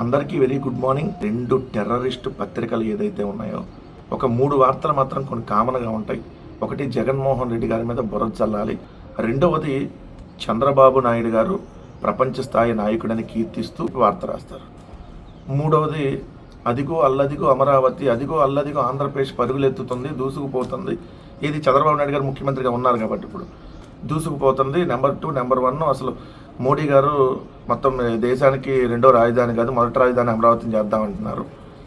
అందరికీ very good morning. రెండు terrorist పత్రికలు ఏదైతే ఉన్నాయో ఒక మూడు వార్తలు మాత్రం కొన్ని కామన్గా ఉంటాయి. ఒకటి జగన్మోహన్ రెడ్డి గారి మీద బుర్ర చల్లాలి. రెండవది చంద్రబాబు నాయుడు గారు ప్రపంచ స్థాయి నాయకుడని కీర్తిస్తూ వార్త రాస్తారు. మూడవది అదిగో అల్లదిగో అమరావతి అదిగో అల్లదిగో ఆంధ్రప్రదేశ్ పరుగులెత్తుతుంది దూసుకుపోతుంది. ఇది చంద్రబాబు నాయుడు గారు ముఖ్యమంత్రిగా ఉన్నారు కాబట్టి ఇప్పుడు. దూసుకుపోతుంది నెంబర్ టూ నెంబర్ వన్ అసలు మోడీ గారు మొత్తం దేశానికి రెండో రాజధాని కాదు మొదటి రాజధాని అమరావతిని చేద్దామంటున్నారు.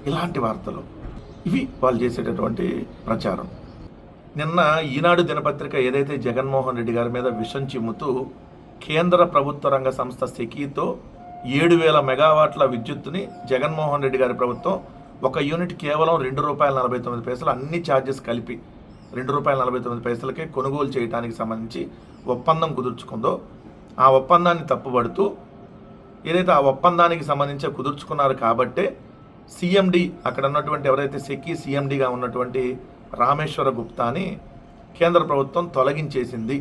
ఇలాంటి వార్తలు. ఇవి వాళ్ళు చేసేటటువంటి ప్రచారం. నిన్న ఈనాడు దినపత్రిక ఏదైతే జగన్మోహన్ రెడ్డి గారి మీద విషం చిమ్ముతూ కేంద్ర ప్రభుత్వ రంగ సంస్థ సెకీతో ఏడు వేల మెగావాట్ల విద్యుత్తుని జగన్మోహన్ రెడ్డి గారి ప్రభుత్వం ఒక యూనిట్ కేవలం రెండు రూపాయల నలభై తొమ్మిది పైసలు అన్ని ఛార్జెస్ కలిపి రెండు రూపాయల నలభై తొమ్మిది పైసలకే కొనుగోలు చేయడానికి సంబంధించి ఒప్పందం కుదుర్చుకుందో ఆ ఒప్పందాన్ని తప్పుపడుతూ ఏదైతే ఆ ఒప్పందానికి సంబంధించి కుదుర్చుకున్నారు కాబట్టే సీఎండి అక్కడ ఉన్నటువంటి ఎవరైతే సెక్కి సీఎండిగా ఉన్నటువంటి రామేశ్వర గుప్తాని కేంద్ర ప్రభుత్వం తొలగించేసింది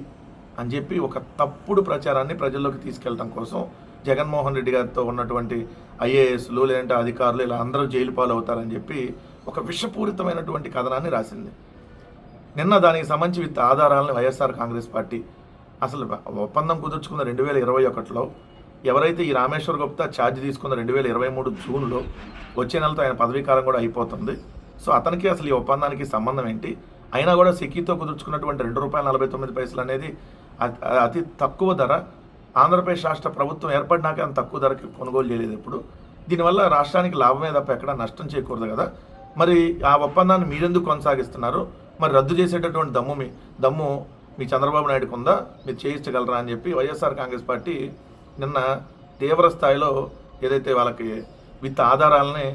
అని చెప్పి ఒక తప్పుడు ప్రచారాన్ని ప్రజల్లోకి తీసుకెళ్ళడం కోసం జగన్మోహన్ రెడ్డి గారితో ఉన్నటువంటి ఐఏఎస్లు లేదంటే అధికారులు ఇలా అందరూ జైలు పాలు అవుతారని చెప్పి ఒక విషపూరితమైనటువంటి కథనాన్ని రాసింది. నిన్న దానికి సంబంధించి విత్ ఆధారాలను వైఎస్ఆర్ కాంగ్రెస్ పార్టీ అసలు ఒప్పందం కుదుర్చుకున్న రెండు వేల ఇరవై ఒకటిలో ఎవరైతే ఈ రామేశ్వర్ గుప్తా ఛార్జ్ తీసుకున్న రెండు వేల ఇరవై మూడు జూన్లో వచ్చే నెలతో ఆయన పదవీకాలం కూడా అయిపోతుంది. సో అతనికి అసలు ఈ ఒప్పందానికి సంబంధం ఏంటి? అయినా కూడా సెకీతో కుదుర్చుకున్నటువంటి రెండు రూపాయల నలభై తొమ్మిది పైసలు అనేది అతి- తక్కువ ధర. ఆంధ్రప్రదేశ్ రాష్ట్ర ప్రభుత్వం ఏర్పడినాక అంత తక్కువ ధరకి కొనుగోలు చేయలేదు ఇప్పుడు దీనివల్ల రాష్ట్రానికి లాభమే తప్ప ఎక్కడ నష్టం చేయకూడదు కదా. మరి ఆ ఒప్పందాన్ని మీరెందుకు కొనసాగిస్తున్నారు? మరి రద్దు చేసేటటువంటి దమ్ము మీ దమ్ము మీ చంద్రబాబు నాయుడుకు ఉందా? మీరు చేయించగలరా అని చెప్పి వైఎస్ఆర్ కాంగ్రెస్ పార్టీ నిన్న తీవ్ర స్థాయిలో ఏదైతే వాళ్ళకి విత్ ఆధారాలని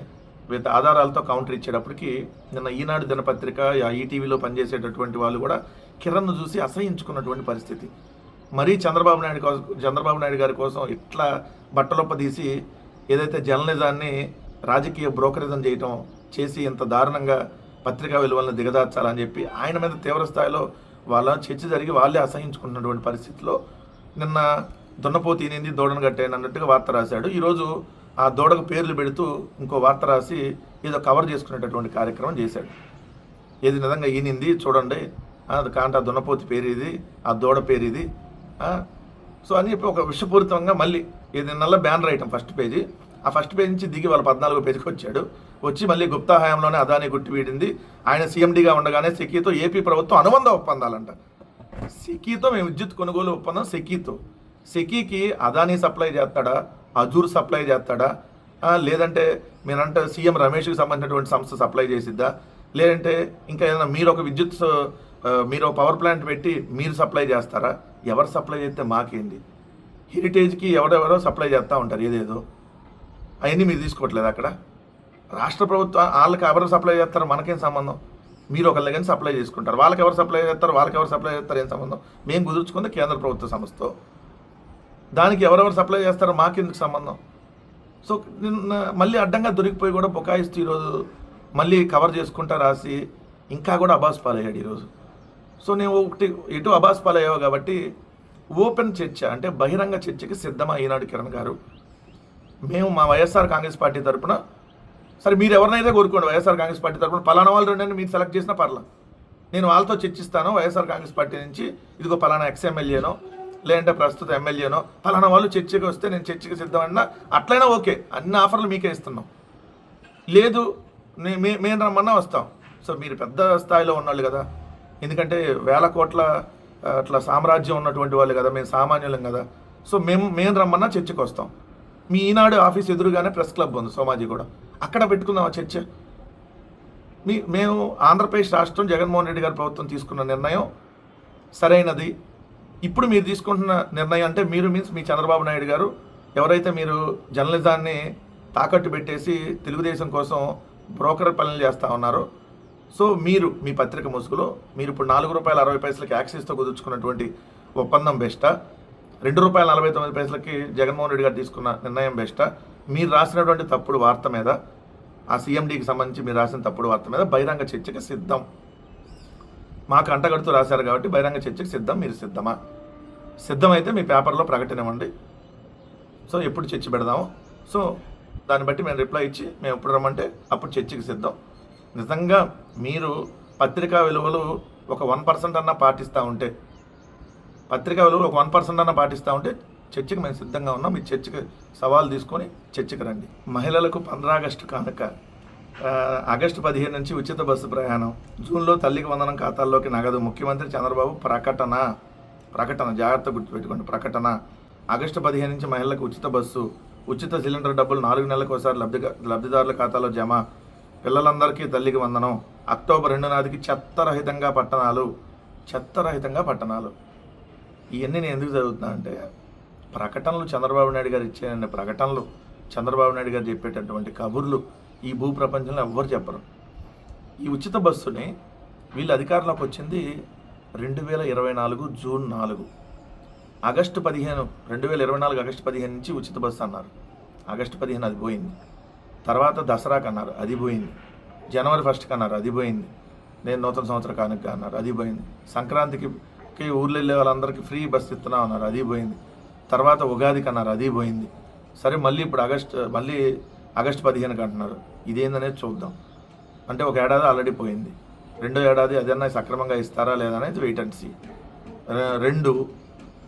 విత్ ఆధారాలతో కౌంటర్ ఇచ్చేటప్పటికి నిన్న ఈనాడు దినపత్రిక ఈటీవీలో పనిచేసేటటువంటి వాళ్ళు కూడా కిరణ్ను చూసి అసహించుకున్నటువంటి పరిస్థితి. మరీ చంద్రబాబు నాయుడు కోసం చంద్రబాబు నాయుడు గారి కోసం ఇట్లా బట్టలొప్పదీసి ఏదైతే జర్నలిజాన్ని రాజకీయ బ్రోకరిజం చేయటం చేసి ఇంత దారుణంగా పత్రికా విలువలను దిగదార్చాలని చెప్పి ఆయన మీద తీవ్ర స్థాయిలో వాళ్ళ చర్చ జరిగి వాళ్ళే అసహించుకుంటున్నటువంటి పరిస్థితిలో నిన్న దున్నపోతు ఈనింది దూడను కట్టేయండి అన్నట్టుగా వార్త రాశాడు. ఈరోజు ఆ దూడకు పేర్లు పెడుతూ ఇంకో వార్త రాసి ఏదో కవర్ చేసుకునేటటువంటి కార్యక్రమం చేశాడు. ఏది నిజంగా ఈనింది చూడండి. అది కాంట దున్నపోతి పేరు ఇది ఆ దూడ పేరు ఇది. సో అని చెప్పి ఒక విషపూరితంగా మళ్ళీ ఇది నల్ల బ్యానర్ ఐటమ్ ఫస్ట్ పేజీ. ఆ ఫస్ట్ పేజ్ నుంచి దిగి వాళ్ళ పద్నాలుగో పేజీకి వచ్చాడు. వచ్చి మళ్ళీ గుప్తా హయాంలోనే అదాని గుట్టి వీడింది. ఆయన సీఎండీగా ఉండగానే సెకీతో ఏపీ ప్రభుత్వం అనుబంధ ఒప్పందాలంట. సెకీతో మేము విద్యుత్ కొనుగోలు ఒప్పందం సెకీతో సెకీకి అదానీ సప్లై చేస్తాడా? అజూర్ సప్లై చేస్తాడా? లేదంటే మీరంటే సీఎం రమేష్కి సంబంధించినటువంటి సంస్థ సప్లై చేసిద్దా? లేదంటే ఇంకా ఏదైనా మీరు ఒక విద్యుత్ మీరు పవర్ ప్లాంట్ పెట్టి మీరు సప్లై చేస్తారా? ఎవరు సప్లై చేస్తే మాకేంది? హెరిటేజ్కి ఎవరెవరో సప్లై చేస్తూ ఉంటారు ఏదేదో. అవన్నీ మీరు తీసుకోవట్లేదు అక్కడ? రాష్ట్ర ప్రభుత్వం వాళ్ళకి ఎవరు సప్లై చేస్తారు? మనకేం సంబంధం? మీరు ఒకళ్ళ కానీ సప్లై చేసుకుంటారు. వాళ్ళకి ఎవరు సప్లై చేస్తారు? వాళ్ళకి ఎవరు సప్లై చేస్తారు? ఏం సంబంధం? మేము కుదుర్చుకుంది కేంద్ర ప్రభుత్వ సంస్థతో దానికి ఎవరెవరు సప్లై చేస్తారో? మాకెందుకు సంబంధం? సో నిన్న మళ్ళీ అడ్డంగా దొరికిపోయి కూడా బుకాయిస్తూ ఈరోజు మళ్ళీ కవర్ చేసుకుంటా రాసి ఇంకా కూడా అబాస్ పాలయ్యాడు ఈరోజు. సో నేను ఒకటి ఎటు అబాస్ పాలయ్యావు కాబట్టి ఓపెన్ చర్చ అంటే బహిరంగ చర్చకి సిద్ధమా ఈనాడు కిరణ్ గారు? మేము మా వైఎస్ఆర్ కాంగ్రెస్ పార్టీ తరపున సరే మీరు ఎవరినైతే కోరుకోండి వైఎస్ఆర్ కాంగ్రెస్ పార్టీ తరఫున పలానా వాళ్ళు రెండని మీరు సెలెక్ట్ చేసినా పర్లా. నేను వాళ్ళతో చర్చిస్తాను వైఎస్ఆర్ కాంగ్రెస్ పార్టీ నుంచి ఇదిగో పలానా ఎక్స్ ఎమ్మెల్యేనో లేదంటే ప్రస్తుత ఎమ్మెల్యేనో పలానా వాళ్ళు చర్చకి వస్తే నేను చర్చకి సిద్ధమన్నా అట్లయినా ఓకే అన్ని ఆఫర్లు మీకే ఇస్తున్నాం. లేదు మే మేము రమ్మన్నా వస్తాం. సో మీరు పెద్ద స్థాయిలో ఉన్నవాళ్ళు కదా. ఎందుకంటే వేల కోట్ల అట్లా సామ్రాజ్యం ఉన్నటువంటి వాళ్ళు కదా మేము సామాన్యులం కదా. సో మేము మేము రమ్మన్నా చర్చకు వస్తాం. మీ ఈనాడు ఆఫీస్ ఎదురుగానే ప్రెస్ క్లబ్ ఉంది సోమాజీ కూడా. అక్కడ పెట్టుకుందాం ఆ చర్చ? మీ మేము ఆంధ్రప్రదేశ్ రాష్ట్రం జగన్మోహన్ రెడ్డి గారి ప్రభుత్వం తీసుకున్న నిర్ణయం సరైనది. ఇప్పుడు మీరు తీసుకుంటున్న నిర్ణయం అంటే మీరు మీన్స్ మీ చంద్రబాబు నాయుడు గారు ఎవరైతే మీరు జర్నలిజాన్ని తాకట్టు పెట్టేసి తెలుగుదేశం కోసం బ్రోకర్ పనులు చేస్తూ ఉన్నారో సో మీరు మీ పత్రిక ముసుగులో మీరు ఇప్పుడు నాలుగు రూపాయల అరవై పైసలకి యాక్సిస్తో కుదుర్చుకున్నటువంటి ఒప్పందం బెస్టా? రెండు రూపాయల నలభై తొమ్మిది పైసలకి జగన్మోహన్ రెడ్డి గారు తీసుకున్న నిర్ణయం బెస్టా? మీరు రాసినటువంటి తప్పుడు వార్త మీద ఆ సీఎండీకి సంబంధించి మీరు రాసిన తప్పుడు వార్త మీద బహిరంగ చర్చకి సిద్ధం. మాకు అంటగడుతూ రాశారు కాబట్టి బహిరంగ చర్చకి సిద్ధం మీరు సిద్ధమా? సిద్ధమైతే మీ పేపర్లో ప్రకటన ఇవ్వండి. సో ఎప్పుడు చర్చ పెడదాము? సో దాన్ని బట్టి మేము రిప్లై ఇచ్చి మేము ఎప్పుడు రమ్మంటే అప్పుడు చర్చకి సిద్ధం. నిజంగా మీరు పత్రికా విలువలు ఒక వన్ పర్సెంట్ అన్నా పాటిస్తూ ఉంటే పత్రికా విలువలు ఒక వన్ పర్సెంట్ అన్నా పాటిస్తూ ఉంటే చర్చికి మేము సిద్ధంగా ఉన్నాం. మీ చర్చికి సవాల్ తీసుకొని చర్చికి రండి. మహిళలకు పంద్రా ఆగస్టు కానుక ఆగస్టు పదిహేను నుంచి ఉచిత బస్సు ప్రయాణం జూన్లో తల్లికి వందనం ఖాతాల్లోకి నగదు ముఖ్యమంత్రి చంద్రబాబు ప్రకటన ప్రకటన జాగ్రత్త గుర్తుపెట్టుకోండి ప్రకటన. ఆగస్టు పదిహేను నుంచి మహిళలకు ఉచిత బస్సు ఉచిత సిలిండర్ డబ్బులు నాలుగు నెలలకు ఒకసారి లబ్ధి లబ్ధిదారుల ఖాతాలో జమ. పిల్లలందరికీ తల్లికి వందనం. అక్టోబర్ రెండు నాటికి చెత్తరహితంగా పట్టణాలు చెత్తరహితంగా పట్టణాలు. ఇవన్నీ నేను ఎందుకు చదువుతున్నా అంటే ప్రకటనలు చంద్రబాబు నాయుడు గారు ఇచ్చేయండి ప్రకటనలు చంద్రబాబు నాయుడు గారు చెప్పేటటువంటి కబుర్లు ఈ భూ ప్రపంచంలో ఎవ్వరు చెప్పరు. ఈ ఉచిత బస్సుని వీళ్ళు అధికారంలోకి వచ్చింది రెండు వేల ఇరవై నాలుగు జూన్ నాలుగు. ఆగస్టు పదిహేను రెండు వేల ఇరవై నాలుగు ఆగస్టు పదిహేను నుంచి ఉచిత బస్సు అన్నారు. ఆగస్టు పదిహేను అది పోయింది. తర్వాత దసరాకు అన్నారు అది పోయింది. జనవరి ఫస్ట్కి అన్నారు అది పోయింది. నేను నూతన సంవత్సర కానుక అన్నారు అది పోయింది. సంక్రాంతికి ఊర్లో వెళ్ళే వాళ్ళందరికీ ఫ్రీ బస్సు ఇస్తున్నాం అన్నారు అది పోయింది. తర్వాత ఉగాదికి అన్నారు అది పోయింది. సరే మళ్ళీ ఇప్పుడు ఆగస్ట్ మళ్ళీ ఆగస్టు పదిహేనుకి అంటున్నారు. ఇదేందనేది చూద్దాం. అంటే ఒక ఏడాది ఆల్రెడీ పోయింది. రెండో ఏడాది అదన్నా సక్రమంగా ఇస్తారా లేదా అనేది వెయిట్ అండ్ సీ రెండు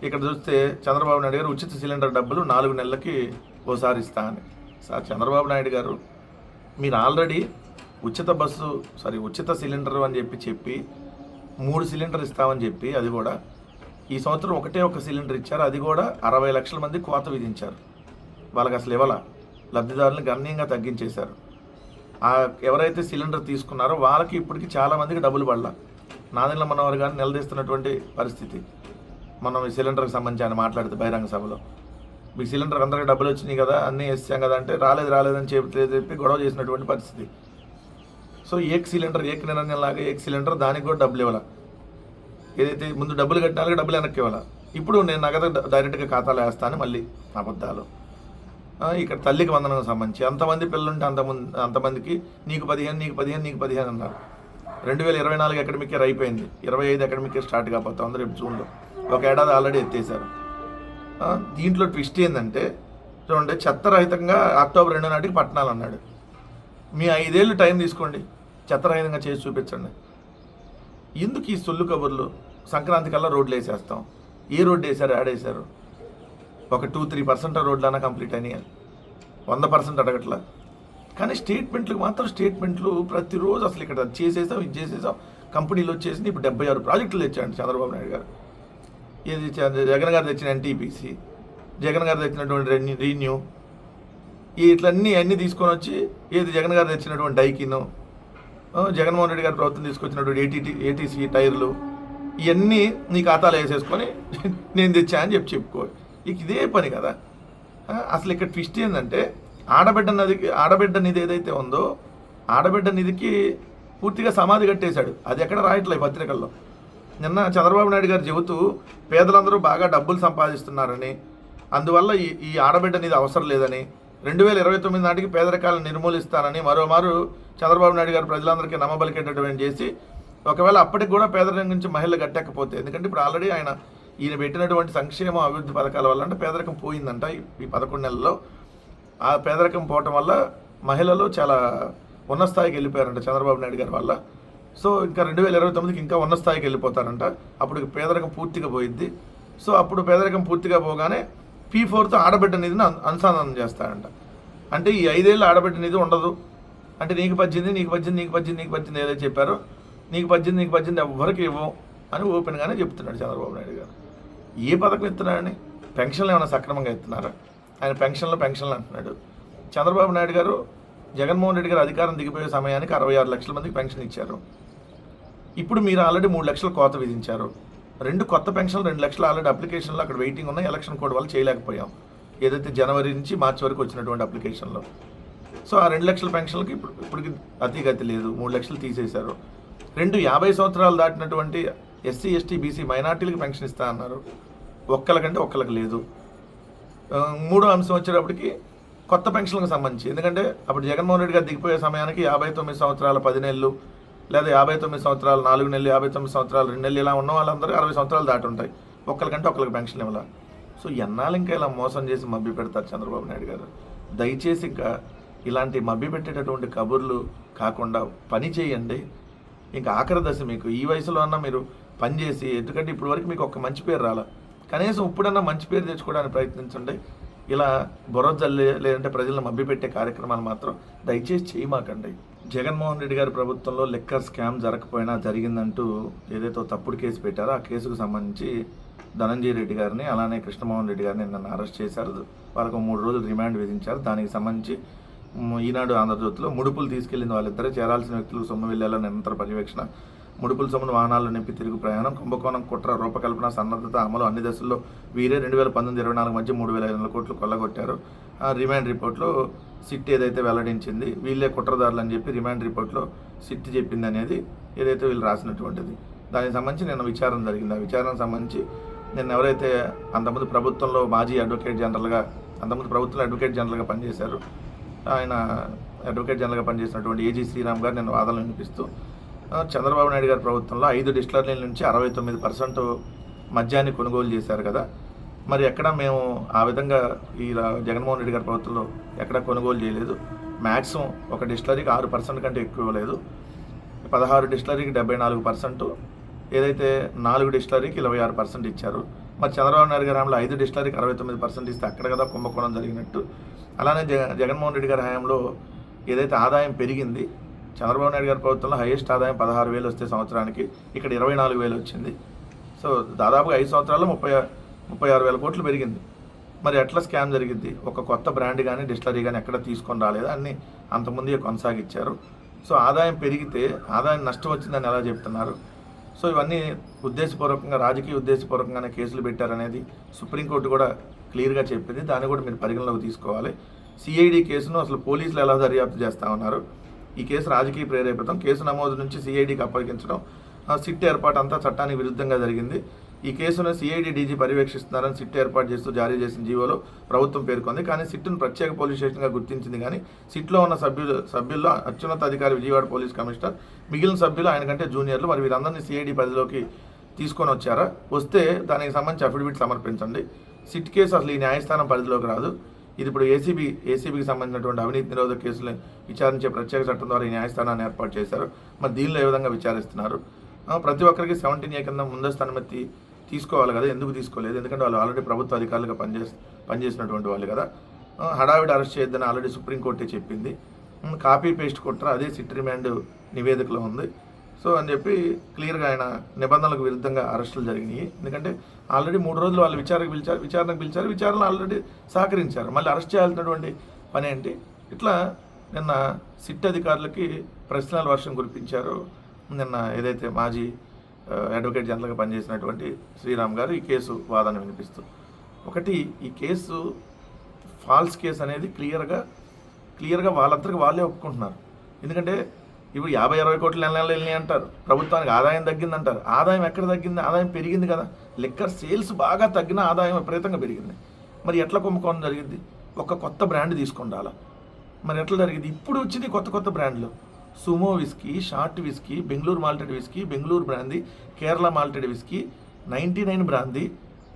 ఇక్కడ చూస్తే చంద్రబాబు నాయుడు గారు ఉచిత సిలిండర్ డబ్బులు నాలుగు నెలలకి ఓసారి ఇస్తా అని. సార్ చంద్రబాబు నాయుడు గారు మీరు ఆల్రెడీ ఉచిత బస్సు సారీ ఉచిత సిలిండర్ అని చెప్పి చెప్పి మూడు సిలిండర్ ఇస్తామని చెప్పి అది కూడా ఈ సంవత్సరం ఒకటే ఒక సిలిండర్ ఇచ్చారు. అది కూడా అరవై లక్షల మంది కోత విధించారు. వాళ్ళకి అసలు ఇవ్వాల. లబ్ధిదారులను గణనీయంగా తగ్గించేశారు. ఎవరైతే సిలిండర్ తీసుకున్నారో వాళ్ళకి ఇప్పటికి చాలామందికి డబ్బులు పడాల. నాదెండ్ల మనోహర్ గారిని నిలదీస్తున్నటువంటి పరిస్థితి. మనం ఈ సిలిండర్కి సంబంధించి ఆయన మాట్లాడితే బహిరంగ సభలో. మీ సిలిండర్ అందరికి డబ్బులు వచ్చినాయి కదా అన్నీ వేసాం కదా అంటే రాలేదు రాలేదని చెప్పి చెప్పి గొడవ చేసినటువంటి పరిస్థితి. సో ఏక్ సిలిండర్ ఏక్ నిరంజన్ లాగా ఏక్ సిలిండర్ దానికి కూడా డబ్బులు ఇవ్వాలి. ఏదైతే ముందు డబ్బులు కట్టిన డబ్బులు వెనక్కి ఇవ్వాలి? ఇప్పుడు నేను నగదు డైరెక్ట్గా ఖాతాలో వేస్తాను మళ్ళీ అబద్ధాలు. ఇక్కడ తల్లికి వందనం సంబంధించి అంతమంది పిల్లలుంటే అంతమంది అంతమందికి నీకు పదిహేను నీకు పదిహేను నీకు పదిహేను అన్నారు. రెండు వేల ఇరవై నాలుగు అకాడమిక్ ఇయర్ అయిపోయింది. ఇరవై ఐదు అకాడమిక్ ఇయర్ స్టార్ట్ కాబోతా ఉంది రేపు జూన్లో ఒక ఏడాది ఆల్రెడీ ఎత్తేసారు దీంట్లో ట్విస్ట్ ఏంటంటే చూడండి చెత్తరహితంగా అక్టోబర్ రెండు నాటికి పట్టణాలు అన్నాడు. మీ ఐదేళ్ళు టైం తీసుకోండి. చెత్తరహితంగా చేసి చూపించండి. ఎందుకు ఈ సొల్లు కబుర్లు? సంక్రాంతి కల్లా రోడ్లు వేసేస్తాం. ఏ రోడ్డు వేసారు ఆడేశారు ఒక టూ త్రీ పర్సెంట్ రోడ్లన్నా కంప్లీట్ అయినాయి. వంద పర్సెంట్ అడగట్లా. కానీ స్టేట్మెంట్లకు మాత్రం స్టేట్మెంట్లు ప్రతిరోజు అసలు ఇక్కడ అది చేసేసాం ఇది చేసేసాం. కంపెనీలు వచ్చేసి ఇప్పుడు డెబ్బై ఆరు ప్రాజెక్టులు తెచ్చాడు చంద్రబాబు నాయుడు గారు. ఏది జగన్ గారు తెచ్చిన ఎన్టీపీసీ జగన్ గారు తెచ్చినటువంటి రెన్యూ రీన్యూ. ఇట్లన్నీ అన్నీ తీసుకొని వచ్చి ఏది జగన్ గారు తెచ్చినటువంటి డైకిను జగన్మోహన్ రెడ్డి గారు ప్రభుత్వం తీసుకొచ్చినటువంటి ఏటీటీ ఏటీసీ టైర్లు ఇవన్నీ నీ ఖాతాలో వేసేసుకొని నేను తెచ్చా అని చెప్పి చెప్పుకో. ఇక ఇదే పని కదా. అసలు ఇక్కడ ట్విస్ట్ ఏంటంటే ఆడబిడ్డ నదికి ఆడబిడ్డ నిధి ఏదైతే ఉందో ఆడబిడ్డ నిధికి పూర్తిగా సమాధి కట్టేశాడు. అది ఎక్కడ రాయట్లేదు పత్రికల్లో. నిన్న చంద్రబాబు నాయుడు గారు చెబుతూ పేదలందరూ బాగా డబ్బులు సంపాదిస్తున్నారని అందువల్ల ఈ ఈ ఆడబిడ్డ నిధి అవసరం లేదని రెండు వేల ఇరవై తొమ్మిది నాటికి పేదరికాలను నిర్మూలిస్తానని మరోమారు చంద్రబాబు నాయుడు గారు ప్రజలందరికీ నమ్మబలికేటటువంటి చేసి ఒకవేళ అప్పటికి కూడా పేదరికం నుంచి మహిళలు కట్టకపోతే ఎందుకంటే ఇప్పుడు ఆల్రెడీ ఆయన ఈయన పెట్టినటువంటి సంక్షేమ అభివృద్ధి పథకాల వల్ల అంటే పేదరికం పోయిందంట ఈ- పదకొండు నెలల్లో. ఆ పేదరికం పోవటం వల్ల మహిళలు చాలా ఉన్న స్థాయికి వెళ్ళిపోయారంట చంద్రబాబు నాయుడు గారి వల్ల. సో ఇంకా రెండు వేల ఇరవై తొమ్మిదికి ఇంకా ఉన్న స్థాయికి వెళ్ళిపోతారంట. అప్పుడు పేదరికం పూర్తిగా పోయిద్ది. సో అప్పుడు పేదరికం పూర్తిగా పోగానే పీ ఫోర్తో ఆడబిడ్డ నిధిని అనుసంధానం చేస్తారంట. అంటే ఈ ఐదేళ్ళు ఆడబిడ్డ నిధి ఉండదు. అంటే నీకు పద్దెనిమిది నీకు పద్దెనిమిది నీకు పద్దెనిమిది నీకు పద్దెనిమిది ఏదో చెప్పారో. నీకు పద్దెనిమిది నీకు పద్దెనిమిది ఎవ్వరికి ఇవ్వం అని ఓపెన్గానే చెప్తున్నాడు చంద్రబాబు నాయుడు గారు. ఏ పథకం ఇస్తున్నాడని పెన్షన్లు ఏమైనా సక్రమంగా ఇస్తున్నారా? ఆయన పెన్షన్లు పెన్షన్లు అంటున్నాడు. చంద్రబాబు నాయుడు గారు జగన్మోహన్ రెడ్డి గారు అధికారం దిగిపోయే సమయానికి అరవై ఆరు లక్షల మందికి పెన్షన్ ఇచ్చారు. ఇప్పుడు మీరు ఆల్రెడీ మూడు లక్షల కోత విధించారు. రెండు కొత్త పెన్షన్లు రెండు లక్షల ఆల్రెడీ అప్లికేషన్లు అక్కడ వెయిటింగ్ ఉన్నాయి. ఎలక్షన్ కోడ్ వల్ల చేయలేకపోయాం. ఏదైతే జనవరి నుంచి మార్చి వరకు వచ్చినటువంటి అప్లికేషన్లో. సో ఆ రెండు లక్షల పెన్షన్లకి ఇప్పుడు ఇప్పటికి అతిగతి లేదు. మూడు లక్షలు తీసేశారు. రెండు యాభై సంవత్సరాలు దాటినటువంటి ఎస్సీ ఎస్టీ బీసీ మైనార్టీలకు పెన్షన్ ఇస్తా అన్నారు. ఒక్కలకంటే ఒక్కలకు లేదు. మూడో అంశం వచ్చేటప్పటికి కొత్త పెన్షన్లకు సంబంధించి. ఎందుకంటే అప్పుడు జగన్మోహన్ రెడ్డి గారు దిగిపోయే సమయానికి యాభై తొమ్మిది సంవత్సరాల పది నెలలు లేదా యాభై తొమ్మిది సంవత్సరాలు నాలుగు నెలలు యాభై తొమ్మిది సంవత్సరాలు రెండు నెలలు ఇలా ఉన్న వాళ్ళందరూ అరవై సంవత్సరాలు దాటి ఉంటాయి. ఒక్కరికంటే ఒక్కరికి పెన్షన్ ఇవ్వాలి? సో ఎన్నాళ్ళు ఇంకా ఇలా మోసం చేసి మభ్య పెడతారు చంద్రబాబు నాయుడు గారు? దయచేసి ఇంకా ఇలాంటి మభ్య పెట్టేటటువంటి కబుర్లు కాకుండా పని చేయండి. ఇంకా ఆఖరి దశ మీకు ఈ వయసులో అన్నా మీరు పని చేసి ఎందుకంటే ఇప్పటి వరకు మీకు ఒక మంచి పేరు రాలా. కనీసం ఇప్పుడన్నా మంచి పేరు తెచ్చుకోవడానికి ప్రయత్నించండి. ఇలా బుర్ర జల్లి లేదంటే ప్రజలను మభ్యపెట్టే కార్యక్రమాలు మాత్రం దయచేసి చేయమాకండి. జగన్మోహన్ రెడ్డి గారి ప్రభుత్వంలో లెక్కర్ స్కామ్ జరగకపోయినా జరిగిందంటూ ఏదైతే తప్పుడు కేసు పెట్టారో ఆ కేసుకు సంబంధించి ధనంజయ రెడ్డి గారిని అలానే కృష్ణమోహన్ రెడ్డి గారిని నిన్న అరెస్ట్ చేశారు. వాళ్ళకు మూడు రోజులు రిమాండ్ విధించారు. దానికి సంబంధించి ఈనాడు ఆంధ్రజ్యోతిలో ముడుపులు తీసుకెళ్ళిన వాళ్ళిద్దరే చేరాల్సిన వ్యక్తులు సొమ్ము వెళ్ళేలా నిరంతర పర్యవేక్షణ. ముడుపుల సొమ్మును వాహనాల్లో నింపి తిరుగు ప్రయాణం కుంభకోణం కుట్ర రూపకల్పన సన్నద్ధత అమలు అన్ని దశల్లో వీరే రెండు వేల పంతొమ్మిది ఇరవై నాలుగు మధ్య మూడు వేల ఐదు వందల కోట్లు కొల్లగొట్టారు. ఆ రిమాండ్ రిపోర్ట్లో సిట్ ఏదైతే వెల్లడించింది వీళ్ళే కుట్రదారులు అని చెప్పి రిమాండ్ రిపోర్ట్లో సిట్ చెప్పింది అనేది ఏదైతే వీళ్ళు రాసినటువంటిది. దానికి సంబంధించి నిన్న విచారణ జరిగింది. ఆ విచారణకు సంబంధించి నిన్న ఎవరైతే అంతకుముందు ప్రభుత్వంలో మాజీ అడ్వకేట్ జనరల్గా అంతకుముందు ప్రభుత్వంలో అడ్వకేట్ జనరల్గా పనిచేశారు ఆయన అడ్వకేట్ జనరల్గా పనిచేసినటువంటి ఏజీ శ్రీరామ్ గారు నేను వాదనలు వినిపిస్తూ చంద్రబాబు నాయుడు గారి ప్రభుత్వంలో ఐదు డిస్టిలరీల నుంచి అరవై తొమ్మిది పర్సెంట్ మద్యాన్ని కొనుగోలు చేశారు కదా. మరి ఎక్కడ మేము ఆ విధంగా ఈ జగన్మోహన్ రెడ్డి గారి ప్రభుత్వంలో ఎక్కడ కొనుగోలు చేయలేదు. మ్యాక్సిమం ఒక డిస్టిలరీకి ఆరు పర్సెంట్ కంటే ఎక్కువ ఇవ్వలేదు పదహారు డిస్టిలరీకి డెబ్బై నాలుగు పర్సెంట్ ఏదైతే నాలుగు డిస్టిలరీకి ఇరవై ఆరు పర్సెంట్ ఇచ్చారు. మరి చంద్రబాబు నాయుడు గారి ఐదు డిస్టిలరీకి అరవై తొమ్మిది పర్సెంట్ ఇస్తే అక్కడ కదా కుంభకోణం జరిగినట్టు. అలానే జగ జగన్మోహన్ రెడ్డి గారి హయాంలో ఏదైతే ఆదాయం పెరిగింది చంద్రబాబు నాయుడు గారి ప్రభుత్వంలో హైయెస్ట్ ఆదాయం పదహారు వేలు వస్తే సంవత్సరానికి ఇక్కడ ఇరవై నాలుగు వేలు వచ్చింది. సో దాదాపుగా ఐదు సంవత్సరాల్లో ముప్పై ముప్పై ఆరు వేల కోట్లు పెరిగింది. మరి ఎట్లా స్కామ్ జరిగింది ఒక కొత్త బ్రాండ్ కానీ డిస్టిలరీ కానీ ఎక్కడ తీసుకొని రాలేదు? అన్ని అంతకుముందే కొనసాగించారు. సో ఆదాయం పెరిగితే ఆదాయం నష్టం వచ్చిందని ఎలా చెప్తున్నారు? సో ఇవన్నీ ఉద్దేశపూర్వకంగా రాజకీయ ఉద్దేశపూర్వకంగానే కేసులు పెట్టారనేది సుప్రీంకోర్టు కూడా క్లియర్గా చెప్పింది. దాన్ని కూడా మీరు పరిగణలోకి తీసుకోవాలి. సిఐడి కేసును అసలు పోలీసులు ఎలా దర్యాప్తు చేస్తా ఉన్నారు? ఈ కేసు రాజకీయ ప్రేరేపితం. కేసు నమోదు నుంచి సిఐడికి అప్పగించడం ఆ సిట్ ఏర్పాటు అంతా చట్టానికి విరుద్ధంగా జరిగింది. ఈ కేసును సిఐడి డీజీ పర్యవేక్షిస్తున్నారని సిట్ ఏర్పాటు చేస్తూ జారీ చేసిన జీవోలో ప్రభుత్వం పేర్కొంది. కానీ సిట్ను ప్రత్యేక పోలీస్ స్టేషన్గా గుర్తించింది కానీ సిట్లో ఉన్న సభ్యులు సభ్యుల్లో అత్యున్నత అధికారి విజయవాడ పోలీస్ కమిషనర్ మిగిలిన సభ్యులు ఆయన కంటే జూనియర్లు మరి వీరందరినీ సిఐడి పరిధిలోకి తీసుకొని వచ్చారా? వస్తే దానికి సంబంధించి అఫిడవిట్ సమర్పించండి. సిట్ కేసు అసలు ఈ న్యాయస్థానం పరిధిలోకి రాదు. ఇది ఇప్పుడు ఏసీబీ ఏసీబీకి సంబంధించినటువంటి అవినీతి నిరోధక కేసులు విచారించే ప్రత్యేక చట్టం ద్వారా ఈ న్యాయస్థానాన్ని ఏర్పాటు చేశారు. మరి దీనిలో ఏ విధంగా విచారిస్తున్నారు? ప్రతి ఒక్కరికి సెవెంటీన్ ఏ కింద ముందస్తు అనుమతి తీసుకోవాలి కదా? ఎందుకు తీసుకోలేదు? ఎందుకంటే వాళ్ళు ఆల్రెడీ ప్రభుత్వ అధికారులుగా పనిచేసి పనిచేసినటువంటి వాళ్ళు కదా. హడావిడి అరెస్ట్ చేయొద్దని ఆల్రెడీ సుప్రీంకోర్టే చెప్పింది. కాపీ పేస్ట్ కుట్ర అదే సిట్ రిమాండ్ నివేదికలో ఉంది. సో అని చెప్పి క్లియర్గా ఆయన నిబంధనలకు విరుద్ధంగా అరెస్టులు జరిగినాయి. ఎందుకంటే ఆల్రెడీ మూడు రోజులు వాళ్ళు విచారణకు పిలిచారు విచారణకు పిలిచారు విచారణ ఆల్రెడీ సహకరించారు. మళ్ళీ అరెస్ట్ చేయాల్సినటువంటి పని ఏంటి? ఇట్లా నిన్న సిట్ అధికారులకి ప్రశ్నల వర్షం కురిపించారు. నిన్న ఏదైతే మాజీ అడ్వకేట్ జనరల్గా పనిచేసినటువంటి శ్రీరామ్ గారు ఈ కేసు వాదన వినిపిస్తూ. ఒకటి ఈ కేసు ఫాల్స్ కేసు అనేది క్లియర్గా క్లియర్గా వాళ్ళందరికీ వాళ్ళే ఒప్పుకుంటున్నారు. ఎందుకంటే ఇప్పుడు యాభై అరవై కోట్లు నెల నెలలు వెళ్ళినాయి అంటారు. ప్రభుత్వానికి ఆదాయం తగ్గింది అంటారు ఆదాయం ఎక్కడ తగ్గింది? ఆదాయం పెరిగింది కదా. లిక్కర్ సేల్స్ బాగా తగ్గిన ఆదాయం విపరీతంగా పెరిగింది. మరి ఎట్లా కుంభకోణం జరిగింది? ఒక కొత్త బ్రాండ్ తీసుకుండాలా? మరి ఎట్లా జరిగింది? ఇప్పుడు వచ్చింది కొత్త కొత్త బ్రాండ్లు. Sumo whisky short whisky Bengaluru malted whisky Bengaluru brandy Kerala malted whisky ninety nine brandy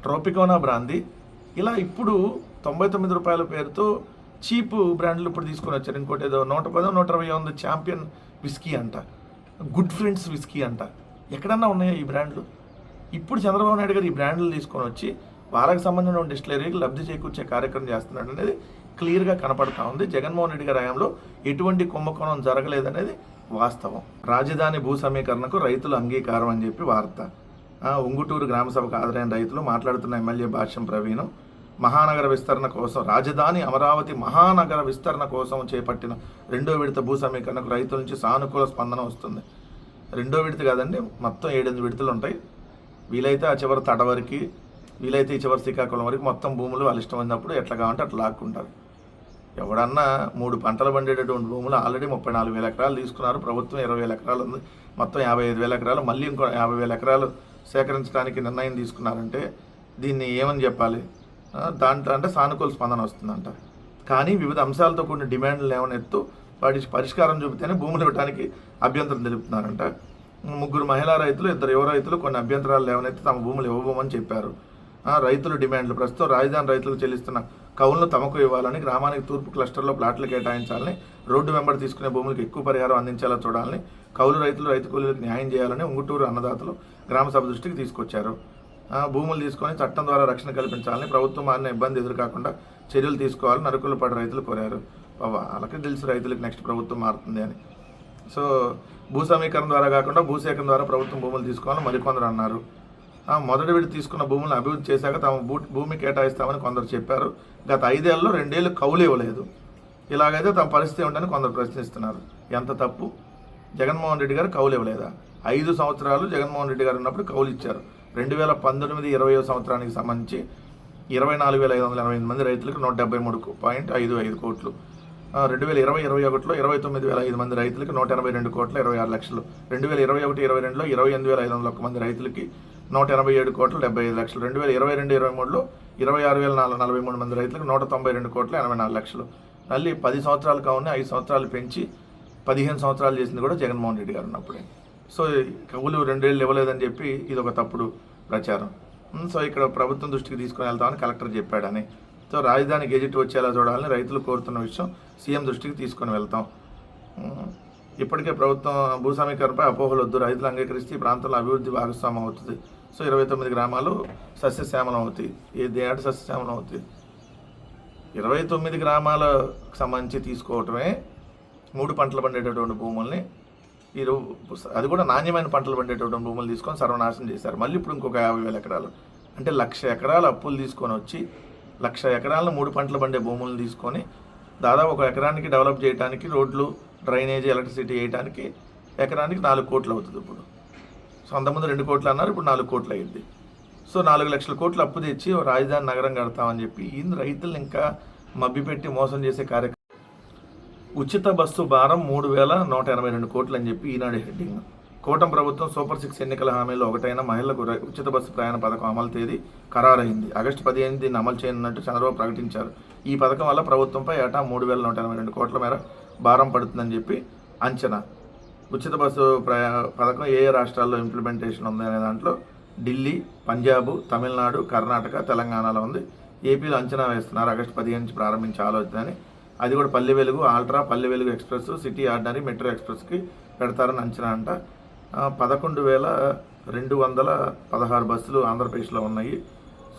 Tropicana brandy. ఇలా ఇప్పుడు తొంభై తొమ్మిది రూపాయల పేరుతో చీప్ బ్రాండ్లు ఇప్పుడు తీసుకొని వచ్చారు. ఇంకోటి ఏదో నూట పదో నూట ఇరవై ఉంది ఛాంపియన్ విస్కీ అంట. గుడ్ ఫ్రెండ్స్ విస్కీ అంట. ఎక్కడన్నా ఉన్నాయా ఈ బ్రాండ్లు? ఇప్పుడు చంద్రబాబు నాయుడు గారు ఈ బ్రాండ్లు తీసుకొని వచ్చి వాళ్ళకి సంబంధించిన డిస్టిలరీకి లబ్ధి చేకూర్చే కార్యక్రమం చేస్తున్నాడు అనేది క్లియర్గా కనపడతా ఉంది. జగన్మోహన్ రెడ్డి గారి హయాంలో ఎటువంటి కుంభకోణం జరగలేదనేది వాస్తవం. రాజధాని భూ సమీకరణకు రైతుల అంగీకారం అని చెప్పి వార్త. ఉంగుటూరు గ్రామ సభకు హాజరైన రైతులు మాట్లాడుతున్న ఎమ్మెల్యే భాష్యం ప్రవీణ్ మహానగర విస్తరణ కోసం రాజధాని అమరావతి మహానగర విస్తరణ కోసం చేపట్టిన రెండో విడత భూ సమీకరణకు రైతుల నుంచి సానుకూల స్పందన వస్తుంది. రెండో విడత కాదండి మొత్తం ఏడెనిమిది విడతలు ఉంటాయి. వీలైతే ఆ చివరి తడ వరకు వీలైతే ఈ చివరి శ్రీకాకుళం వరకు మొత్తం భూములు వాళ్ళు ఇష్టం ఉన్నప్పుడు ఎట్లా కావాలంటే అట్లా లాక్కుంటారు. ఎవడన్నా మూడు పంటలు పండేటటువంటి భూములు ఆల్రెడీ ముప్పై నాలుగు వేల ఎకరాలు తీసుకున్నారు ప్రభుత్వం ఇరవై వేల ఎకరాలు ఉంది. మొత్తం యాభై ఐదు వేల ఎకరాలు మళ్ళీ ఇంకో యాభై వేల ఎకరాలు సేకరించడానికి నిర్ణయం తీసుకున్నారంటే దీన్ని ఏమని చెప్పాలి? దాంట్లో అంటే సానుకూల స్పందన వస్తుందంట. కానీ వివిధ అంశాలతో కూడిన డిమాండ్లు లేవనెత్తు వాటి పరిష్కారం చూపితేనే భూములు ఇవ్వడానికి అభ్యంతరం తెలుపుతున్నారంట. ముగ్గురు మహిళా రైతులు ఇద్దరు యువ రైతులు కొన్ని అభ్యంతరాలు లేవనెత్తి తమ భూములు ఇవ్వబోమని చెప్పారు. రైతులు రైతుల డిమాండ్లు ప్రస్తుతం రాజధాని రైతులకు చెల్లిస్తున్న కవులను తమకు ఇవ్వాలని గ్రామానికి తూర్పు క్లస్టర్లో ప్లాట్లు కేటాయించాలని రోడ్డు వెంబడి తీసుకునే భూములకు ఎక్కువ పరిహారం అందించేలా చూడాలని కౌలు రైతులు రైతు కూలీలకు న్యాయం చేయాలని ఉంగుటూరు అన్నదాతలు గ్రామ సభ దృష్టికి తీసుకొచ్చారు. భూములు తీసుకొని చట్టం ద్వారా రక్షణ కల్పించాలని ప్రభుత్వం మారిన ఇబ్బంది ఎదురుకాకుండా చర్యలు తీసుకోవాలని నరుకులు పడి రైతులు కోరారు. బాబా వాళ్ళకి తెలుసు రైతులకు నెక్స్ట్ ప్రభుత్వం మారుతుంది అని. సో భూ సమీకరణ ద్వారా కాకుండా భూసేకరణ ద్వారా ప్రభుత్వం భూములు తీసుకోవాలని మరికొందరు అన్నారు. మొదటి విడి తీసుకున్న భూములను అభివృద్ధి చేశాక తమ భూ భూమి కేటాయిస్తామని కొందరు చెప్పారు. గత ఐదేళ్ళలో రెండేళ్ళు కౌలు ఇవ్వలేదు. ఇలాగైతే తమ పరిస్థితి ఏమిటని కొందరు ప్రశ్నిస్తున్నారు. ఎంత తప్పు? జగన్మోహన్ రెడ్డి గారు కౌలు ఇవ్వలేదా? ఐదు సంవత్సరాలు జగన్మోహన్ రెడ్డి గారు ఉన్నప్పుడు కౌలు ఇచ్చారు. రెండు వేల పంతొమ్మిది ఇరవై సంవత్సరానికి సంబంధించి ఇరవై నాలుగు వేల ఐదు వందల ఎనభై మంది రైతులకు నూట డెబ్బై మూడు పాయింట్ ఐదు ఐదు కోట్లు. రెండు వేల ఇరవై ఇరవై ఒకటిలో ఇరవై తొమ్మిది వేల ఐదు మంది రైతులకు నూట ఎనభై రెండు కోట్ల ఇరవై ఆరు లక్షలు. రెండు వేల ఇరవై ఒకటి ఇరవై రెండులో ఇరవై ఎనిమిది వేల ఐదు వందల ఒక మంది రైతులకి నూట ఎనభై ఏడు కోట్ల డెబ్బై ఐదు లక్షలు. రెండు వేల ఇరవై రెండు ఇరవై మూడులో ఇరవై ఆరు వేల నాలుగు నలభై మూడు మంది రైతులకు నూట తొంభై రెండు కోట్ల ఎనభై నాలుగు లక్షలు. మళ్ళీ పది సంవత్సరాలు కావుని ఐదు సంవత్సరాలు పెంచి పదిహేను సంవత్సరాలు చేసింది కూడా జగన్మోహన్ రెడ్డి గారు ఉన్నప్పుడే. సో కవులు రెండేళ్ళు ఇవ్వలేదని చెప్పి ఇది ఒక తప్పుడు ప్రచారం. సో ఇక్కడ ప్రభుత్వం దృష్టికి తీసుకుని వెళ్తామని కలెక్టర్ చెప్పాడని. సో రాజధాని గెజెట్ వచ్చేలా చూడాలని రైతులు కోరుతున్న విషయం సీఎం దృష్టికి తీసుకొని వెళ్తాం. ఇప్పటికే ప్రభుత్వం భూ అపోహలు వద్దు రైతులు అంగీకరిస్తే ఈ ప్రాంతంలో అభివృద్ధి భాగస్వామ్యం అవుతుంది. సో ఇరవై తొమ్మిది గ్రామాలు సస్యశ్యామలం అవుతాయి. ఏ దేటి సస్యశ్యామలం అవుతాయి? ఇరవై తొమ్మిది గ్రామాలకు సంబంధించి తీసుకోవటమే మూడు పంటలు పండేటటువంటి భూముల్ని వీరు అది కూడా నాణ్యమైన పంటలు పండేటటువంటి భూములు తీసుకొని సర్వనాశనం చేశారు. మళ్ళీ ఇప్పుడు ఇంకొక యాభై వేల ఎకరాలు. అంటే లక్ష ఎకరాల అప్పులు తీసుకొని వచ్చి లక్ష ఎకరాలను మూడు పంటలు పండే భూములను తీసుకొని దాదాపు ఒక ఎకరానికి డెవలప్ చేయడానికి రోడ్లు డ్రైనేజీ ఎలక్ట్రిసిటీ వేయడానికి ఎకరానికి నాలుగు కోట్లు అవుతుంది ఇప్పుడు. సో అంతకుముందు రెండు కోట్లు అన్నారు ఇప్పుడు నాలుగు కోట్లు అయ్యింది. సో నాలుగు లక్షల కోట్లు అప్పు తెచ్చి రాజధాని నగరం కడతామని చెప్పి ఈ రైతులు ఇంకా మభ్యపెట్టి మోసం చేసే కార్యక్రమం ఉచిత బస్సు భారం మూడు వేల నూట ఎనభై రెండు కోట్లు అని చెప్పి ఈనాడు హెడ్డింగ్. కూటమి ప్రభుత్వం సూపర్ సిక్స్ ఎన్నికల హామీలో ఒకటైన మహిళలకు ఉచిత బస్సు ప్రయాణ పథకం అమలు తేదీ ఖరారైంది. ఆగస్టు పదిహేను దీన్ని అమలు చేయనున్నట్టు చంద్రబాబు ప్రకటించారు. ఈ పథకం వల్ల ప్రభుత్వంపై ఏటా మూడు వేల నూట ఎనభై రెండు కోట్ల మేర భారం పడుతుందని చెప్పి అంచనా. ఉచిత బస్సు ప్రయా పథకం ఏ ఏ రాష్ట్రాల్లో ఇంప్లిమెంటేషన్ ఉంది అనే దాంట్లో ఢిల్లీ పంజాబ్ తమిళనాడు కర్ణాటక తెలంగాణలో ఉంది. ఏపీలో అంచనా వేస్తున్నారు. ఆగస్టు పదిహేను నుంచి ప్రారంభించే ఆలోచన అని అది కూడా పల్లె Velugu ultra Palle Velugu express city ordinary metro ఎక్స్ప్రెస్కి పెడతారని అంచనా అంట. పదకొండు వేల రెండు వందల పదహారు బస్సులు ఆంధ్రప్రదేశ్లో ఉన్నాయి.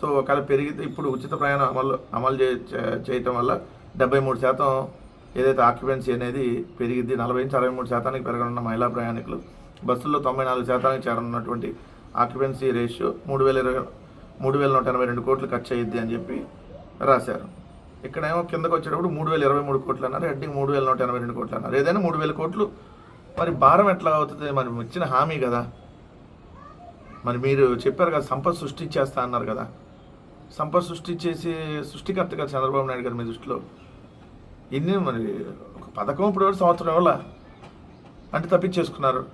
సో ఒకవేళ పెరిగితే ఇప్పుడు ఉచిత ప్రయాణం అమలు అమలు చే చే- చేయటం వల్ల డెబ్బై మూడు శాతం ఏదైతే ఆక్యుపెన్సీ అనేది పెరిగింది నలభై నుంచి అరవై మూడు శాతానికి పెరగనున్న మహిళా ప్రయాణికులు బస్సుల్లో తొంభై నాలుగు శాతానికి చేరనున్నటువంటి ఆక్యుపెన్సీ రేషియో మూడు వేల ఇరవై మూడు వేల నూట ఎనభై రెండు కోట్లు ఖర్చు అయ్యిద్ది అని చెప్పి రాశారు. ఇక్కడేమో కిందకు వచ్చేటప్పుడు మూడు వేల ఇరవై మూడు కోట్లు అన్నారు హెడ్డింగ్ మూడు వేల నూట ఎనభై రెండు కోట్లు అన్నారు. ఏదైనా మూడు వేల కోట్లు. మరి భారం ఎట్లా అవుతుంది? మరి ఇచ్చిన హామీ కదా. మరి మీరు చెప్పారు కదా సంపద సృష్టించేస్తా అన్నారు కదా. సంపద సృష్టించేసి సృష్టికర్త కదా చంద్రబాబు నాయుడు గారు మీ దృష్టిలో. ఇన్ని మరి ఒక పథకం ఇప్పుడు సంవత్సరం ఇవ్వాల అంటే తప్పించేసుకున్నారు.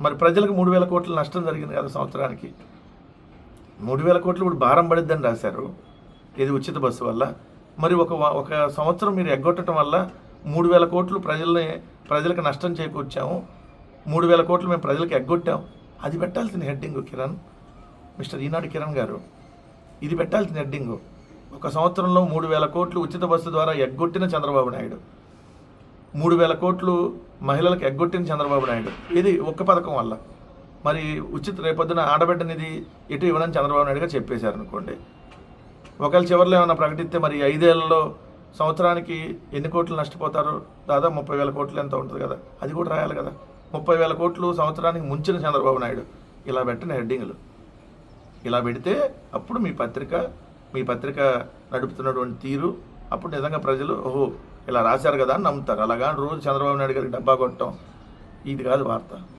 మరి ప్రజలకు మూడు వేల కోట్ల నష్టం జరిగింది కదా సంవత్సరానికి. మూడు వేల కోట్లు ఇప్పుడు భారం పడిద్దని రాశారు. ఇది ఉచిత బస్సు వల్ల? మరి ఒక ఒక సంవత్సరం మీరు ఎగ్గొట్టడం వల్ల మూడు వేల కోట్లు ప్రజల్ని ప్రజలకు నష్టం చేకూర్చాము. మూడు వేల కోట్లు మేము ప్రజలకు ఎగ్గొట్టాం. అది పెట్టాల్సిన హెడ్డింగ్ కిరణ్. మిస్టర్ ఈనాడు కిరణ్ గారు ఇది పెట్టాల్సిన హెడ్డింగ్. ఒక సంవత్సరంలో మూడు వేల కోట్లు ఉచిత బస్సు ద్వారా ఎగ్గొట్టిన చంద్రబాబు నాయుడు. మూడు వేల కోట్లు మహిళలకు ఎగ్గొట్టిన చంద్రబాబు నాయుడు. ఇది ఒక్క పథకం వల్ల. మరి ఉచిత రేపొద్దున ఆడబిడ్డనిది ఎటు ఇవ్వడం చంద్రబాబు నాయుడుగా గారు చెప్పేశారు అనుకోండి ఒకవేళ చివరిలో ఏమైనా ప్రకటిస్తే మరి ఐదేళ్ళలో సంవత్సరానికి ఎన్ని కోట్లు నష్టపోతారు? దాదాపు ముప్పై వేల కోట్లు ఎంత ఉంటుంది కదా? అది కూడా రాయాలి కదా. ముప్పై వేల కోట్లు సంవత్సరానికి ముంచిన చంద్రబాబు నాయుడు. ఇలా పెట్టిన హెడ్డింగ్లు. ఇలా పెడితే అప్పుడు మీ పత్రిక మీ పత్రిక నడుపుతున్నటువంటి తీరు అప్పుడు నిజంగా ప్రజలు ఓహో ఇలా రాశారు కదా అని నమ్ముతారు. అలాగా రోజు చంద్రబాబు నాయుడు గారికి డబ్బా కొట్టడం ఇది కాదు వార్త.